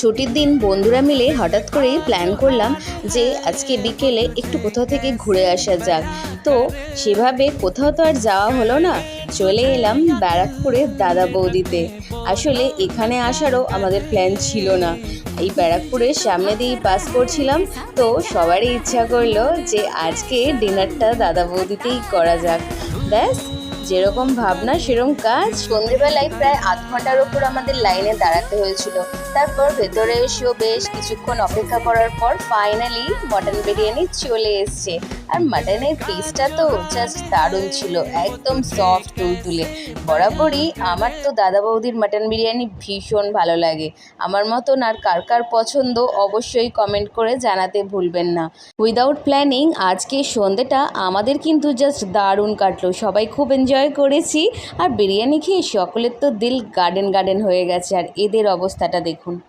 ছুটির দিন বন্ধুরা মিলে হঠাৎ করেই প্ল্যান করলাম যে আজকে বিকেলে একটু কোথাও থেকে ঘুরে আসা যাক। তো সেভাবে কোথাও তো আর যাওয়া হলো না। চলে এলাম ব্যারাকপুরের দাদা বৌদিতে। আসলে এখানে আসারও আমাদের প্ল্যান ছিল না। এই ব্যারাকপুরের সামনে দিয়েই পাস করছিলাম। তো সবারই ইচ্ছা করল যে আজকে ডিনারটা দাদা বৌদিতেই করা যাক। ব্যাস, যেরকম ভাবনা, সেরকম কাজ। সন্ধেবেলায় প্রায় আধ ঘণ্টার ওপর আমাদের লাইনে দাঁড়াতে হয়েছিল। তারপর ভেতরে এসেও বেশ কিছুক্ষণ অপেক্ষা করার পর ফাইনালি মটন বিরিয়ানি চলে এসছে। আর মাটনের পিসটা তো জাস্ট দারুণ ছিল, একদম সফট তুলতুলে। বরাবরই আমার তো দাদা বৌদির মাটন বিরিয়ানি ভীষণ ভালো লাগে। আমার মতন আর কার কার পছন্দ অবশ্যই কমেন্ট করে জানাতে ভুলবেন না। উইদাউট প্ল্যানিং আজকে সন্ধেটা আমাদের কিন্তু জাস্ট দারুণ কাটলো। সবাই খুব এনজয় করেছি। আর বিরিয়ানি খেয়ে সকলের তো দিল গার্ডেন গার্ডেন হয়ে গেছে। আর এদের অবস্থাটা দেখুন